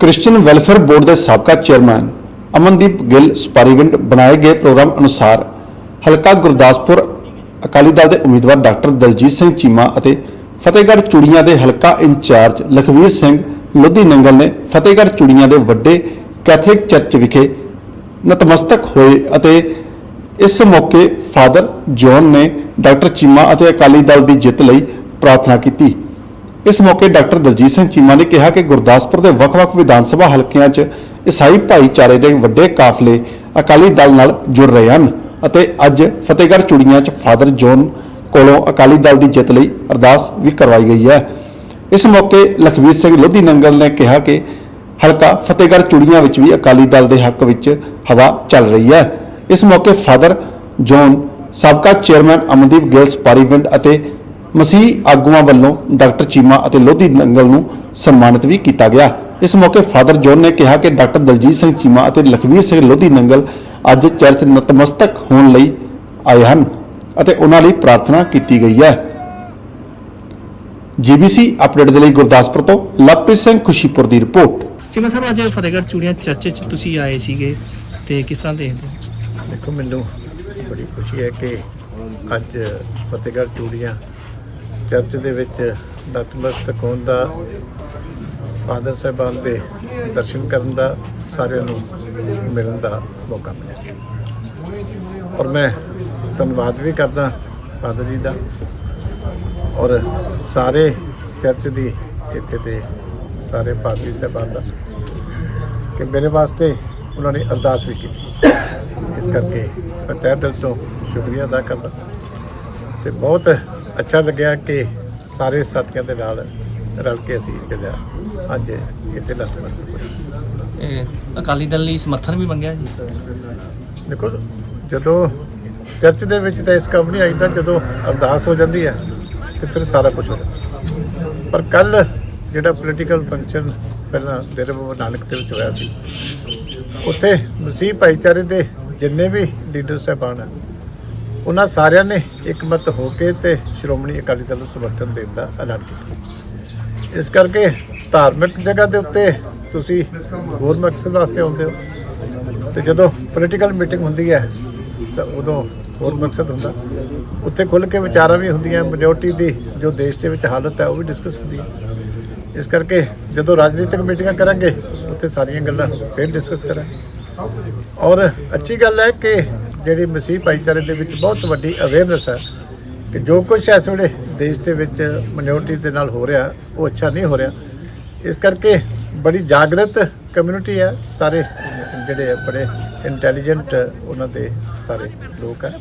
Christian welfare board ਦੇ ਸਾਬਕਾ chairman Amandeep Gill ਸਪਾਰੀਵਿੰਡ ਬਣਾਏ ਗਏ ਪ੍ਰੋਗਰਾਮ ਅਨੁਸਾਰ ਹਲਕਾ ਗੁਰਦਾਸਪੁਰ ਅਕਾਲੀ ਦਲ ਦੇ ਉਮੀਦਵਾਰ ਡਾਕਟਰ ਦਲਜੀਤ ਸਿੰਘ ਚੀਮਾ ਅਤੇ ਫਤਿਹਗੜ੍ਹ ਚੂੜੀਆਂ ਦੇ ਹਲਕਾ ਇੰਚਾਰਜ ਲਖਵੀਰ ਸਿੰਘ ਲੋਧੀ ਨੰਗਲ ਨੇ ਫਤਿਹਗੜ੍ਹ ਚੂੜੀਆਂ ਦੇ ਵੱਡੇ ਕੈਥੋਲਿਕ ਚਰਚ ਵਿਖੇ ਨਤਮਸਤਕ ਹੋਏ ਅਤੇ ਇਸ ਮੌਕੇ ਫਾਦਰ ਜੌਨ ਨੇ ਡਾਕਟਰ ਚੀਮਾ ਅਤੇ ਅਕਾਲੀ ਦਲ ਦੀ ਜਿੱਤ ਲਈ ਪ੍ਰਾਰਥਨਾ ਕੀਤੀ। ਇਸ ਮੌਕੇ ਡਾਕਟਰ ਦਲਜੀਤ ਸਿੰਘ ਚੀਮਾ ਨੇ ਕਿਹਾ ਕਿ ਗੁਰਦਾਸਪੁਰ ਦੇ ਵੱਖ-ਵੱਖ ਵਿਧਾਨ ਸਭਾ ਹਲਕਿਆਂ 'ਚ ਈਸਾਈ ਭਾਈਚਾਰੇ ਦੇ ਵੱਡੇ ਕਾਫਲੇ ਅਕਾਲੀ ਦਲ ਨਾਲ ਜੁੜ ਰਹੇ ਹਨ ਅਤੇ ਅੱਜ ਫਤਿਹਗੜ੍ਹ ਚੂੜੀਆਂ 'ਚ ਫਾਦਰ ਜੌਨ ਕੋਲੋਂ ਅਕਾਲੀ ਦਲ ਦੀ ਜਿੱਤ ਲਈ ਅਰਦਾਸ ਵੀ ਕਰਵਾਈ ਗਈ ਹੈ। ਇਸ ਮੌਕੇ ਲਖਵੀਰ ਸਿੰਘ ਲੋਧੀ ਨੰਗਲ ਨੇ ਕਿਹਾ ਕਿ ਹਲਕਾ ਫਤਿਹਗੜ੍ਹ ਚੂੜੀਆਂ ਵਿੱਚ ਵੀ ਅਕਾਲੀ ਦਲ ਦੇ ਹੱਕ ਵਿੱਚ ਹਵਾ ਚੱਲ ਰਹੀ ਹੈ। ਇਸ ਮੌਕੇ ਫਾਦਰ ਜੋਨ ਸਾਬਕਾ ਚੇਅਰਮੈਨ ਅਮਨਦੀਪ ਗਿੱਲ, ਸਪਾਰੀਵਿੰਡ ਅਤੇ ਮਸੀਹ ਆਗੂਆਂ ਵੱਲੋਂ ਡਾਕਟਰ ਚੀਮਾ ਅਤੇ ਲੋਧੀ ਨੰਗਲ ਨੂੰ ਸਨਮਾਨਿਤ ਵੀ ਕੀਤਾ ਗਿਆ। ਇਸ ਮੌਕੇ ਫਾਦਰ ਜੌਨ ਨੇ ਕਿਹਾ ਕਿ ਡਾਕਟਰ ਦਲਜੀਤ ਸਿੰਘ ਚੀਮਾ ਅਤੇ ਲਖਵੀਰ ਸਿੰਘ ਲੋਧੀ ਨੰਗਲ ਅੱਜ ਚਰਚ ਨਤਮਸਤਕ ਹੋਣ ਲਈ ਆਏ ਹਨ ਅਤੇ ਉਹਨਾਂ ਲਈ ਪ੍ਰਾਰਥਨਾ ਕੀਤੀ ਗਈ ਹੈ। ਜੀਬੀਸੀ ਅਪਡੇਟ ਦੇ ਲਈ ਗੁਰਦਾਸਪੁਰ ਤੋਂ ਲਵਪ੍ਰੀਤ ਸਿੰਘ ਖੁਸ਼ੀਪੁਰ ਦੀ ਰਿਪੋਰਟ। ਚੀਮਾ ਸਾਹਿਬ ਅੱਜ ਫਤਿਹਗੜ੍ਹ ਚੂੜੀਆਂ ਚਰਚ 'ਚ ਤੁਸੀਂ ਆਏ ਸੀਗੇ ਤੇ ਕਿਸ ਤਰ੍ਹਾਂ ਦੇਖਦੇ ਹੋ? ਦੇਖੋ ਮੈਨੂੰ ਬੜੀ ਖੁਸ਼ੀ ਹੈ ਕਿ ਅੱਜ ਫਤਿਹਗੜ੍ਹ ਚੂੜੀਆਂ ਚਰਚ ਦੇ ਵਿੱਚ ਨਤਮਸਤਕ ਹੋਣ ਦਾ ਫਾਦਰ ਸਾਹਿਬਾਨ ਦੇ ਦਰਸ਼ਨ ਕਰਨ ਦਾ ਸਾਰਿਆਂ ਨੂੰ ਮਿਲਣ ਦਾ ਮੌਕਾ ਮਿਲਿਆ। ਔਰ ਮੈਂ ਧੰਨਵਾਦ ਵੀ ਕਰਦਾ ਫਾਦਰ ਜੀ ਦਾ ਔਰ ਸਾਰੇ ਚਰਚ ਦੀ ਇੱਥੇ ਦੇ ਸਾਰੇ ਪਾਦਰੀ ਸਾਹਿਬਾਨ ਦਾ ਕਿ ਮੇਰੇ ਵਾਸਤੇ ਉਹਨਾਂ ਨੇ ਅਰਦਾਸ ਵੀ ਕੀਤੀ। ਇਸ ਕਰਕੇ ਮੈਂ ਤਹਿ ਦਿਲ ਤੋਂ ਸ਼ੁਕਰੀਆ ਅਦਾ ਕਰਦਾ ਤੇ ਬਹੁਤ ਅੱਛਾ ਲੱਗਿਆ ਕਿ ਸਾਰੇ ਸਾਥੀਆਂ ਦੇ ਨਾਲ ਰਲ ਕੇ ਅਸੀਂ ਜਿਹੜਾ ਅੱਜ ਇੱਥੇ ਨਤਮਸਤਕ ਹੋਏ ਇਹ ਅਕਾਲੀ ਦਲ ਲਈ ਸਮਰਥਨ ਵੀ ਮੰਗਿਆ ਜੀ। ਦੇਖੋ ਜਦੋਂ ਚਰਚ ਦੇ ਵਿੱਚ ਤਾਂ ਇਸ ਕੰਮ ਨਹੀਂ ਆਈਦਾ ਜਦੋਂ ਅਰਦਾਸ ਹੋ ਜਾਂਦੀ ਹੈ ਤੇ ਫਿਰ ਸਾਰਾ ਕੁਝ ਹੋ ਜਾਂਦਾ। ਪਰ ਕੱਲ ਜਿਹੜਾ ਪੋਲੀਟੀਕਲ ਫੰਕਸ਼ਨ ਪਹਿਲਾਂ ਡੇਰੇ ਬਾਬਾ ਨਾਨਕ ਦੇ ਵਿੱਚ ਹੋਇਆ ਸੀ ਉੱਥੇ ਮਸੀਹ ਭਾਈਚਾਰੇ ਦੇ ਜਿੰਨੇ ਵੀ ਲੀਡਰ ਸਾਹਿਬਾਨ ਹਨ ਉਹਨਾਂ ਸਾਰਿਆਂ ਨੇ ਇਕਮਤ ਹੋ ਕੇ ਤੇ ਸ਼੍ਰੋਮਣੀ ਅਕਾਲੀ ਦਲ ਨੂੰ ਸਮਰਥਨ ਦੇਣ ਦਾ ਐਲਾਨ ਕੀਤਾ। ਇਸ ਕਰਕੇ ਧਾਰਮਿਕ ਜਗ੍ਹਾ ਦੇ ਉੱਤੇ ਤੁਸੀਂ ਹੋਰ ਮਕਸਦ ਵਾਸਤੇ ਆਉਂਦੇ ਹੋ ਤੇ ਜਦੋਂ ਪੋਲੀਟੀਕਲ ਮੀਟਿੰਗ ਹੁੰਦੀ ਹੈ, ਤਾਂ ਉਦੋਂ ਹੋਰ ਮਕਸਦ ਹੁੰਦਾ। ਉੱਥੇ ਖੁੱਲ ਕੇ ਵਿਚਾਰਾਂ ਵੀ ਹੁੰਦੀਆਂ ਮੈਜੋਰਟੀ ਦੀ ਜੋ ਦੇਸ਼ ਦੇ ਵਿੱਚ ਹਾਲਤ ਹੈ, ਉਹ ਵੀ ਡਿਸਕਸ ਹੁੰਦੀ ਹੈ। ਇਸ ਕਰਕੇ ਜਦੋਂ ਰਾਜਨੀਤਿਕ ਮੀਟਿੰਗਾਂ ਕਰਾਂਗੇ, ਉੱਥੇ ਸਾਰੀਆਂ ਗੱਲਾਂ ਫਿਰ ਡਿਸਕਸ ਕਰਾਂਗੇ। ਔਰ ਅੱਛੀ ਗੱਲ ਹੈ ਕਿ ਜਿਹੜੀ ਮਸੀਹ ਭਾਈਚਾਰੇ ਦੇ ਵਿੱਚ ਬਹੁਤ ਵੱਡੀ ਅਵੇਅਰਨੈਸ ਹੈ ਕਿ ਜੋ ਕੁਝ ਇਸ ਵੇਲੇ ਦੇਸ਼ ਦੇ ਵਿੱਚ ਮਿਨੋਰਟੀ ਦੇ ਨਾਲ ਹੋ ਰਿਹਾ, ਉਹ ਅੱਛਾ ਨਹੀਂ ਹੋ ਰਿਹਾ। ਇਸ ਕਰਕੇ ਬੜੀ ਜਾਗਰਤ ਕਮਿਊਨਿਟੀ ਹੈ, ਸਾਰੇ ਜਿਹੜੇ ਬੜੇ ਇੰਟੈਲੀਜੈਂਟ ਉਹਨਾਂ ਦੇ ਸਾਰੇ ਲੋਕ ਹੈ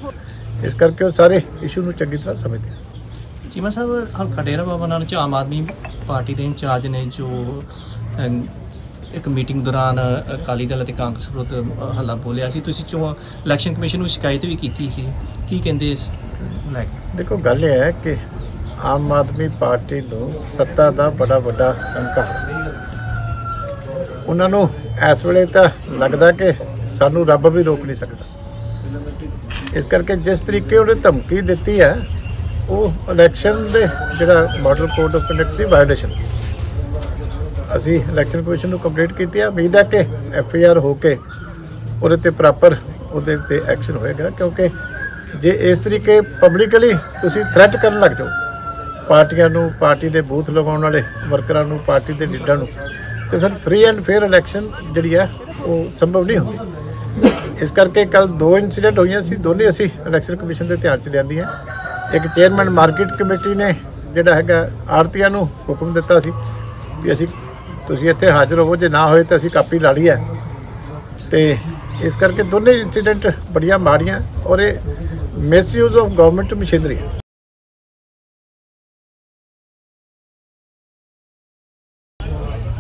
ਇਸ ਕਰਕੇ ਉਹ ਸਾਰੇ ਇਸ਼ੂ ਨੂੰ ਚੰਗੀ ਤਰ੍ਹਾਂ ਸਮਝਦੇ ਚੀਮਾ ਸਾਹਿਬ ਹਲਕਾ ਡੇਰਾ ਬਾਬਾ ਨਾਨਕ ਚ ਆਮ ਆਦਮੀ ਪਾਰਟੀ ਦੇ ਇੰਚਾਰਜ ਨੇ ਜੋ ਇੱਕ ਮੀਟਿੰਗ ਦੌਰਾਨ ਅਕਾਲੀ ਦਲ ਅਤੇ ਕਾਂਗਰਸ ਵਿਰੁੱਧ ਹੱਲਾ ਬੋਲਿਆ ਸੀ। ਤੁਸੀਂ ਚੋਂ ਇਲੈਕਸ਼ਨ ਕਮਿਸ਼ਨ ਨੂੰ ਸ਼ਿਕਾਇਤ ਵੀ ਕੀਤੀ ਸੀ। ਕੀ ਕਹਿੰਦੇ ਇਸ ਲੈ ਕੇ? ਦੇਖੋ, ਗੱਲ ਇਹ ਹੈ ਕਿ ਆਮ ਆਦਮੀ ਪਾਰਟੀ ਨੂੰ ਸੱਤਾ ਦਾ ਬੜਾ ਵੱਡਾ ਹੰਕਾਰ। ਉਹਨਾਂ ਨੂੰ ਇਸ ਵੇਲੇ ਤਾਂ ਲੱਗਦਾ ਕਿ ਸਾਨੂੰ ਰੱਬ ਵੀ ਰੋਕ ਨਹੀਂ ਸਕਦਾ। ਇਸ ਕਰਕੇ ਜਿਸ ਤਰੀਕੇ ਉਹਨੇ ਧਮਕੀ ਦਿੱਤੀ ਹੈ, ਉਹ ਇਲੈਕਸ਼ਨ ਦੇ ਜਿਹੜਾ ਮਾਡਲ ਕੋਡ ਆਫ ਕੰਡਕਟ ਦੀ ਵਾਇਓਲੇਸ਼ਨ ਅਸੀਂ ਇਲੈਕਸ਼ਨ ਕਮਿਸ਼ਨ ਨੂੰ ਕੰਪਲੀਟ ਕੀਤੀ ਹੈ ਉਮੀਦ ਹੈ ਕਿ ਐਫ ਆਈ ਆਰ ਹੋ ਕੇ ਉਹਦੇ ਤੇ ਪ੍ਰੋਪਰ ਉਹਦੇ ਤੇ ਐਕਸ਼ਨ ਹੋਏਗਾ, ਕਿਉਂਕਿ ਜੇ ਇਸ ਤਰੀਕੇ ਪਬਲਿਕਲੀ ਤੁਸੀਂ ਥ੍ਰੈਟ ਕਰਨ ਲੱਗ ਜਾਓ, ਪਾਰਟੀਆਂ ਨੂੰ, ਪਾਰਟੀ ਦੇ ਬੂਥ ਲਗਾਉਣ ਵਾਲੇ ਵਰਕਰਾਂ ਨੂੰ, ਪਾਰਟੀ ਦੇ ਲੀਡਰਾਂ ਨੂੰ, ਤੇ ਫਿਰ ਫ੍ਰੀ ਐਂਡ ਫੇਅਰ ਇਲੈਕਸ਼ਨ ਜਿਹੜੀ ਹੈ ਉਹ ਸੰਭਵ ਨਹੀਂ ਹੁੰਦੀ। ਇਸ ਕਰਕੇ ਕੱਲ ਦੋ ਇਨਸੀਡੈਂਟ ਹੋਈਆਂ ਸੀ, ਦੋਨੇ ਅਸੀਂ ਇਲੈਕਸ਼ਨ ਕਮਿਸ਼ਨ ਦੇ ਧਿਆਨ ਚ ਲਿਆਂਦੀਆਂ। ਇੱਕ ਚੇਅਰਮੈਨ ਮਾਰਕੀਟ ਕਮੇਟੀ ਨੇ ਜਿਹੜਾ ਹੈਗਾ ਆੜਤੀਆਂ ਨੂੰ ਹੁਕਮ ਦਿੱਤਾ ਸੀ ਵੀ ਅਸੀਂ ਤੁਸੀਂ ਇੱਥੇ ਹਾਜ਼ਰ ਹੋਵੋ ਜੇ ਨਾ ਹੋਏ ਤਾਂ ਅਸੀਂ ਕਾਪੀ ਲਾ ਲਈ ਹੈ। ਤੇ ਇਸ ਕਰਕੇ ਦੋਨੇ ਇਨਸੀਡੈਂਟ ਬੜੀਆਂ ਮਾੜੀਆਂ ਔਰ ਇਹ ਮਿਸਯੂਜ਼ ਆਫ ਗਵਰਨਮੈਂਟ ਮਸ਼ੀਨਰੀ ਹੈ।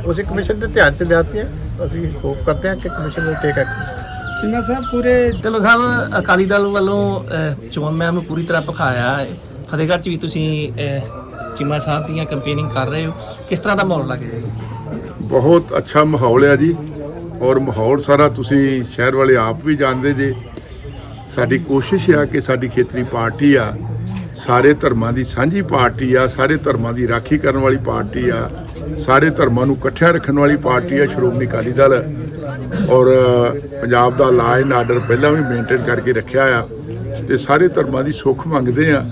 ਉਸੇ ਕਮਿਸ਼ਨ ਦੇ ਧਿਆਨ ਚ ਲਿਆਤੀ ਹੈ। ਅਸੀਂ ਹੋਪ ਕਰਦੇ ਹਾਂ ਕਿ commission will take action Cheema Sahib ਪੂਰੇ ਢਿੱਲੋਂ ਸਾਹਿਬ ਅਕਾਲੀ ਦਲ ਵੱਲੋਂ ਚੋਣ ਮੈਮ ਨੂੰ ਪੂਰੀ ਤਰ੍ਹਾਂ ਭਖਾਇਆ ਹੈ। ਫਤਿਹਗੜ੍ਹ ਚ ਵੀ ਤੁਸੀਂ ਚੀਮਾ ਸਾਹਿਬ ਦੀਆਂ ਕੰਪੇਨਿੰਗ ਕਰ ਰਹੇ ਹੋ। ਕਿਸ ਤਰ੍ਹਾਂ ਦਾ ਮਾਹੌਲ ਲੱਗ ਰਿਹਾ ਜੀ ਬਹੁਤ ਅੱਛਾ ਮਾਹੌਲ ਹੈ ਜੀ। ਔਰ ਮਾਹੌਲ ਸਾਰਾ ਤੁਸੀਂ ਸ਼ਹਿਰ ਵਾਲੇ ਆਪ ਵੀ ਜਾਣਦੇ ਜੇ। ਸਾਡੀ ਕੋਸ਼ਿਸ਼ ਆ ਕਿ ਸਾਡੀ ਖੇਤਰੀ ਪਾਰਟੀ ਆ, ਸਾਰੇ ਧਰਮਾਂ ਦੀ ਸਾਂਝੀ ਪਾਰਟੀ ਆ, ਸਾਰੇ ਧਰਮਾਂ ਦੀ ਰਾਖੀ ਕਰਨ ਵਾਲੀ ਪਾਰਟੀ ਆ, ਸਾਰੇ ਧਰਮਾਂ ਨੂੰ ਇਕੱਠਿਆਂ ਰੱਖਣ ਵਾਲੀ ਪਾਰਟੀ ਆ, ਸ਼੍ਰੋਮਣੀ ਅਕਾਲੀ ਦਲ। ਔਰ ਪੰਜਾਬ ਦਾ ਲਾ ਐਂਡ ਆਰਡਰ ਪਹਿਲਾਂ ਵੀ ਮੇਨਟੇਨ ਕਰਕੇ ਰੱਖਿਆ ਆ। ਤੇ ਸਾਰੇ ਧਰਮਾਂ ਦੀ ਸੁੱਖ ਮੰਗਦੇ ਆ।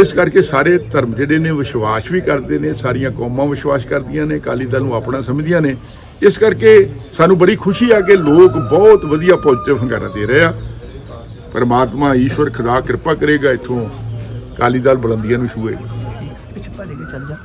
ਇਸ ਕਰਕੇ ਸਾਰੇ ਧਰਮ ਜਿਹੜੇ ਨੇ ਵਿਸ਼ਵਾਸ ਵੀ ਕਰਦੇ ਨੇ, ਸਾਰੀਆਂ ਕੌਮਾਂ ਵਿਸ਼ਵਾਸ ਕਰਦੀਆਂ ਨੇ, ਅਕਾਲੀ ਦਲ ਨੂੰ ਆਪਣਾ ਸਮਝਦੀਆਂ ਨੇ। ਇਸ ਕਰਕੇ ਸਾਨੂੰ ਬੜੀ ਖੁਸ਼ੀ ਆ ਕਿ ਲੋਕ ਬਹੁਤ ਵਧੀਆ ਪੋਜ਼ਿਟਿਵ ਹੰਗਾਰਾ ਦੇ ਰਹੇ ਆ। ਪਰਮਾਤਮਾ ਈਸ਼ਵਰ ਖੁਦਾ ਕਿਰਪਾ ਕਰੇਗਾ ਇਥੋਂ ਅਕਾਲੀ ਦਲ ਬੁਲੰਦੀਆਂ ਨੂੰ ਛੂਏ। ਪਿੱਛੇ ਭੱਜ ਕੇ ਚੱਲ ਜਾ।